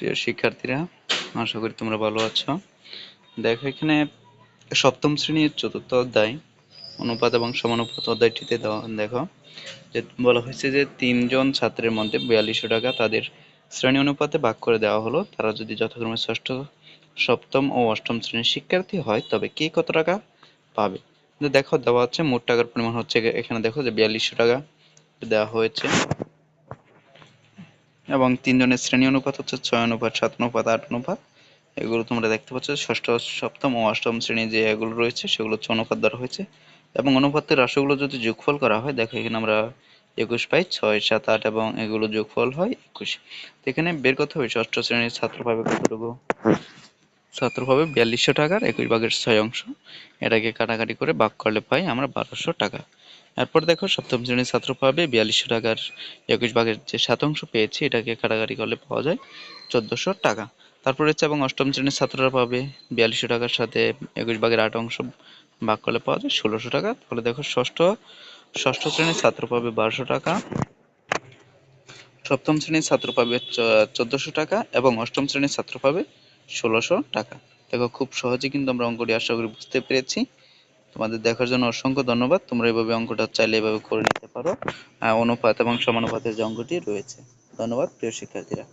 প্রিয় শিক্ষার্থীরা, আশা করি তোমরা ভালো আছো। দেখো, এখানে সপ্তম শ্রেণির চতুর্থ অধ্যায়, অনুপাত এবং সমানুপাত অধ্যায়টিতে দেখো, যে বলা হয়েছে যে তিনজন ছাত্রের মধ্যে বিয়াল্লিশশো টাকা তাদের শ্রেণি অনুপাতে ভাগ করে দেওয়া হলো। তারা যদি যথাক্রমে ষষ্ঠ, সপ্তম ও অষ্টম শ্রেণির শিক্ষার্থী হয়, তবে কে কত টাকা পাবে? দেখো, দেওয়া হচ্ছে মোট টাকার পরিমাণ হচ্ছে এখানে দেখো যে বিয়াল্লিশশো টাকা দেওয়া হয়েছে। এবং তিনজনের শ্রেণি অনুপাত হচ্ছে ছয় অনুপাত, সাত অনুপাত, আট অনুপাত। এগুলো তোমরা দেখতে পাচ্ছ, ষষ্ঠ, সপ্তম ও অষ্টম শ্রেণি যে এগুলো রয়েছে, সেগুলো হচ্ছে অনুপাত দ্বারা হয়েছে। এবং অনুপাতের রাশিগুলো যদি যোগফল করা হয়, দেখো এখানে আমরা একুশ পাই, ছয়, সাত, আট এবং এগুলো যোগফল হয় একুশ। এখানে বের করতে হবে, ষষ্ঠ শ্রেণির ছাত্র পাবে কতটুকু? ছাত্র পাবে বিয়াল্লিশশো টাকার, একুশ ভাগের ছয় অংশ। এটাকে কাটাকাটি করে ভাগ করলে পাই আমরা বারোশো টাকা। এরপর দেখো সপ্তম শ্রেণির ছাত্র পাবে বিয়াল্লিশশো টাকার একুশ ভাগের যে সাত অংশ পেয়েছি, এটাকে কাটাকাটি করলে পাওয়া যায় চোদ্দশো টাকা। তারপর হচ্ছে এবং অষ্টম শ্রেণির ছাত্ররা পাবে বিয়াল্লিশশো টাকার সাথে একুশ ভাগের আট অংশ ভাগ করলে পাওয়া যায় ষোলোশো টাকা। তাহলে দেখো ষষ্ঠ ষষ্ঠ শ্রেণির ছাত্র পাবে বারোশো টাকা। সপ্তম শ্রেণির ছাত্র পাবে চোদ্দশো টাকা এবং অষ্টম শ্রেণির ছাত্র পাবে ষোলোশো টাকা। দেখো খুব সহজে কিন্তু আমরা অঙ্কটি আশা করি বুঝতে পেরেছি। তোমাদের দেখার জন্য অসংখ্য ধন্যবাদ। তোমরা এভাবে অঙ্কটা চাইলে এভাবে করে নিতে পারো। অনুপাত এবং সমানুপাতের যে অঙ্কটি রয়েছে। ধন্যবাদ, প্রিয় শিক্ষার্থীরা।